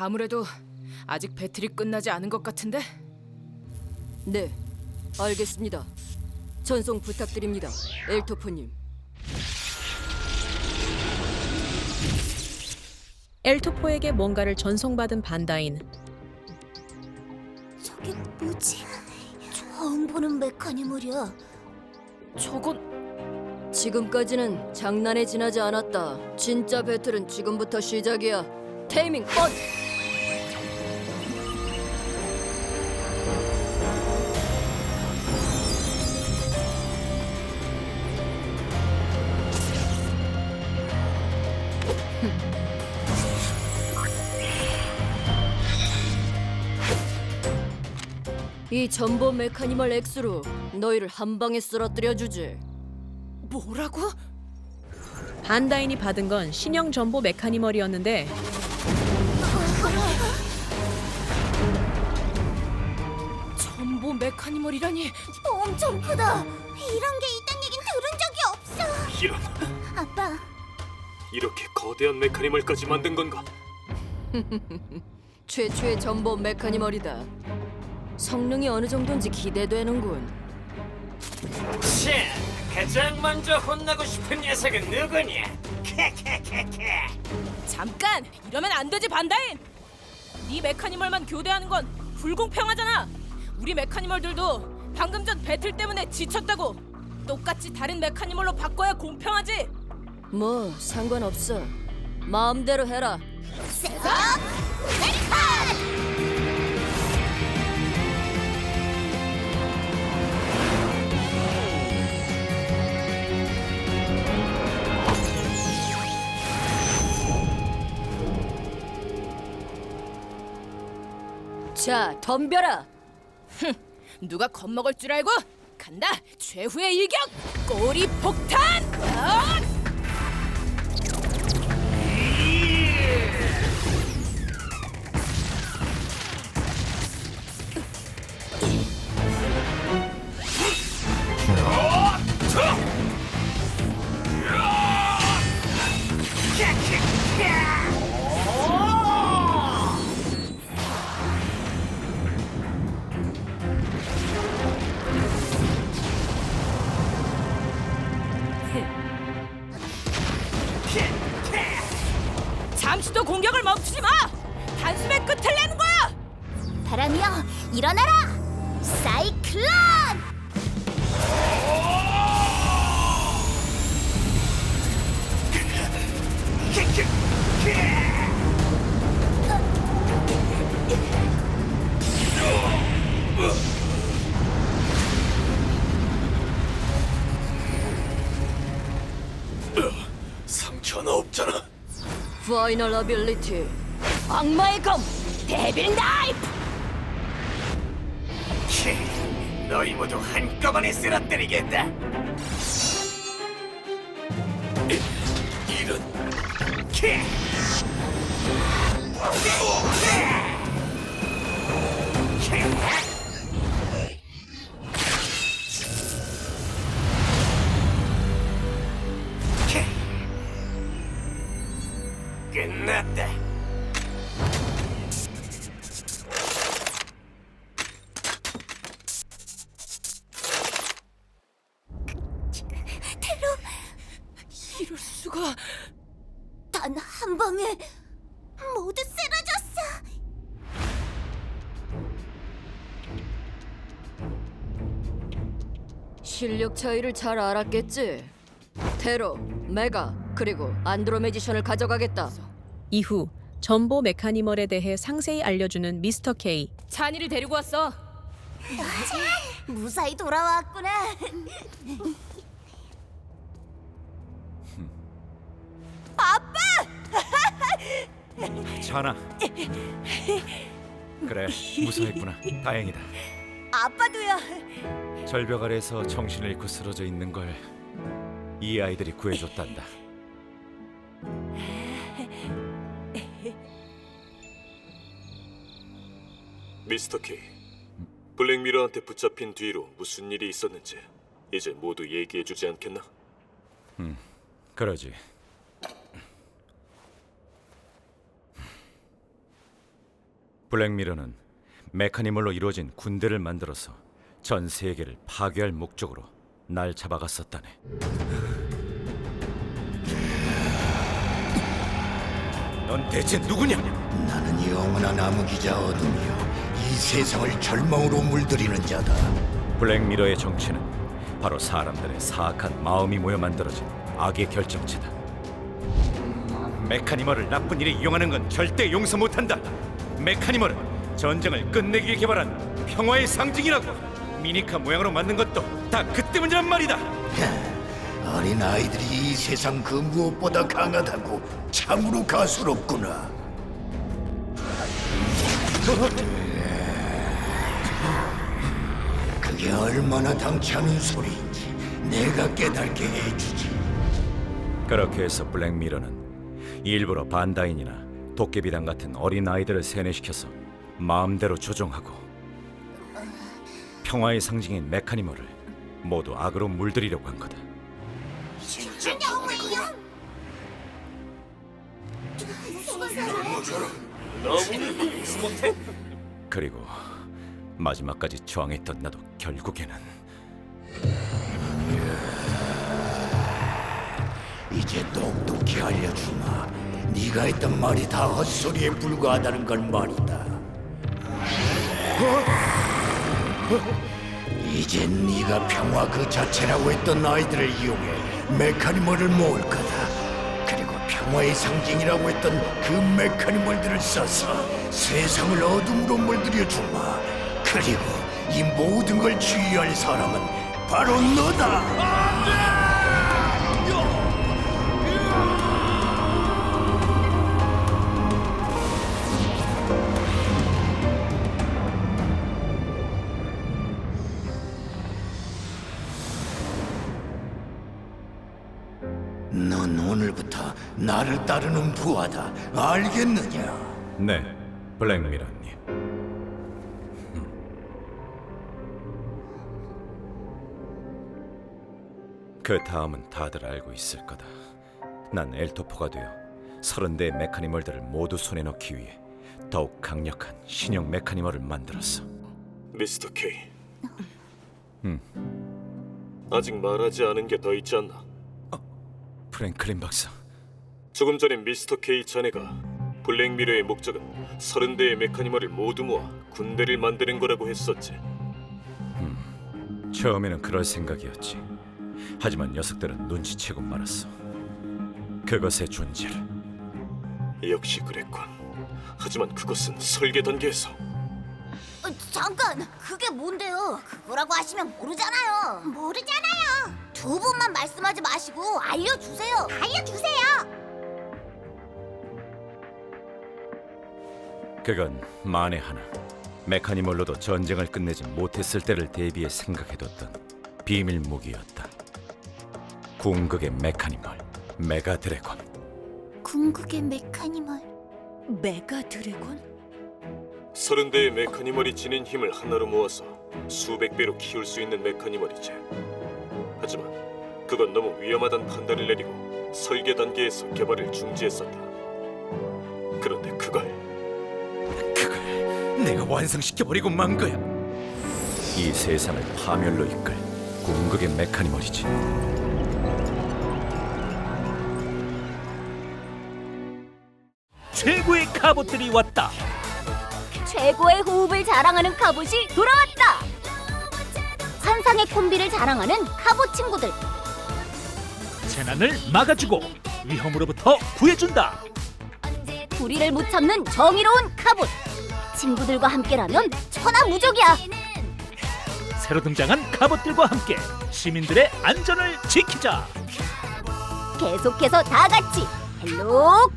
아무래도 아직 배틀이 끝나지 않은 것 같은데? 네, 알겠습니다. 전송 부탁드립니다, 엘토프님. 엘토포에게 뭔가를 전송받은 반다인. 저게 뭐지? 처음 보는 메카니멀이야. 저건 지금까지는 장난에 지나지 않았다. 진짜 배틀은 지금부터 시작이야. 테이밍 온! 이 전보 메카니멀 X로 너희를 한 방에 쓰러뜨려 주지. 뭐라고? 반다인이 받은 건 신형 전보 메카니멀이었는데 전보 메카니멀이라니 엄청 크다. 이런 게 있단 얘긴 들은 적이 없어. 이런 아빠, 이렇게 거대한 메카니멀까지 만든 건가? 최초의 전보 메카니멀이다. 성능이 어느 정도인지 기대되는군. 치, 가장 먼저 혼나고 싶은 녀석은 누구냐? 캐캐캐캐. 잠깐! 이러면 안 되지 반다인! 네 메카니멀만 교대하는 건 불공평하잖아! 우리 메카니멀들도 방금 전 배틀 때문에 지쳤다고! 똑같이 다른 메카니멀로 바꿔야 공평하지! 뭐 상관없어. 마음대로 해라. 셋업 메리칸! 자, 덤벼라. 누가 겁먹을 줄 알고? 간다! 최후의 일격! 꼬리 폭탄! 아! 잠시도 공격을 멈추지 마! 단숨에 끝을 내는 거야! 바람이여, 일어나라! 사이클론! 파이널 어빌리티. 악마의 검. 데빌 나이프. 키, 너희 모두 한꺼번에 쓰러뜨리겠다. 이런 키. 이럴 수가... 단 한 방에 모두 쓰러졌어. 실력 차이를 잘 알았겠지. 테로, 메가, 그리고 안드로메지션을 가져가겠다. 이후 전보 메카니멀에 대해 상세히 알려주는 미스터 K. 찬이를 데리고 왔어. 무사히 돌아왔구나. 전하. 그래 무사했구나. 다행이다. 아빠도요. 절벽 아래에서 정신을 잃고 쓰러져 있는 걸 이 아이들이 구해줬단다. 미스터 K. 블랙미러한테 붙잡힌 뒤로 무슨 일이 있었는지 이제 모두 얘기해주지 않겠나? 그러지. 블랙미러는 메카니멀로 이루어진 군대를 만들어서 전 세계를 파괴할 목적으로 날 잡아갔었다네. 넌 대체 누구냐? 나는 영원한 암흑이자 어둠이요 이 세상을 절망으로 물들이는 자다 블랙미러의 정체는 바로 사람들의 사악한 마음이 모여 만들어진 악의 결정체다. 메카니멀을 나쁜 일에 이용하는 건 절대 용서 못한다. 메카니멀은 전쟁을 끝내기 위해 개발한 평화의 상징이라고. 미니카 모양으로 만든 것도 다 그 때문이란 말이다. 어린 아이들이 이 세상 그 무엇보다 강하다고 참으로 가수롭구나 그게 얼마나 당치 않은 소리인지 내가 깨닫게 해주지 그렇게 해서 블랙미러는 일부러 반다인이나 도깨비단 같은 어린 아이들을 세뇌시켜서 마음대로 조종하고 평화의 상징인 메카니멀을 모두 악으로 물들이려고 한 거다. 진짜. 그리고 마지막까지 저항했던 나도 결국에는 이제 똑똑히 알려주마 네가 했던 말이 다 헛소리에 불과하다는 걸 말이다. 이제 네가 평화 그 자체라고 했던 아이들을 이용해 메카니멀을 모을 거다. 그리고 평화의 상징이라고 했던 그 메카니멀들을 써서 세상을 어둠으로 물들여 주마. 그리고 이 모든 걸 주의할 사람은 바로 너다 넌 오늘부터 나를 따르는 부하다. 알겠느냐? 네, 블랙미러님. 그 다음은 다들 알고 있을 거다. 난 엘토포가 되어 서른 대의 메카니멀들을 모두 손에 넣기 위해 더욱 강력한 신형 메카니멀을 만들었어. 미스터 K. 아직 말하지 않은 게 더 있지 않나? 프랭클린 박사. 조금 전에 미스터 K 자네가 블랙미러의 목적은 서른 대의 메카니멀을 모두 모아 군대를 만드는 거라고 했었지. 처음에는 그럴 생각이었지. 하지만 녀석들은 눈치채고 말았어. 그것의 존재를. 역시 그랬군. 하지만 그것은 설계 단계에서 어, 잠깐, 그게 뭔데요? 그거라고 하시면 모르잖아요. 모르잖아요. 두 분만 말씀하지 마시고 알려주세요. 알려주세요. 그건 만에 하나 메카니멀로도 전쟁을 끝내지 못했을 때를 대비해 생각해뒀던 비밀 무기였다. 궁극의 메카니멀 메가 드래곤. 궁극의 메카니멀. 메가 드래곤? 서른 대의 메카니멀이 지닌 힘을 하나로 모아서 수백 배로 키울 수 있는 메카니멀이지. 하지만 그건 너무 위험하다는 판단을 내리고 설계 단계에서 개발을 중지했었다. 그런데 그걸 그걸 내가 완성시켜버리고 만 거야. 이 세상을 파멸로 이끌 궁극의 메카니멀이지. 최고의 카봇들이 왔다. 최고의 호흡을 자랑하는 카봇이 돌아왔다. 환상의 콤비를 자랑하는 카봇 친구들. 재난을 막아주고 위험으로부터 구해준다. 불의를 못 참는 정의로운 카봇. 친구들과 함께라면 천하무적이야. 새로 등장한 카봇들과 함께 시민들의 안전을 지키자. 계속해서 다 같이 헬로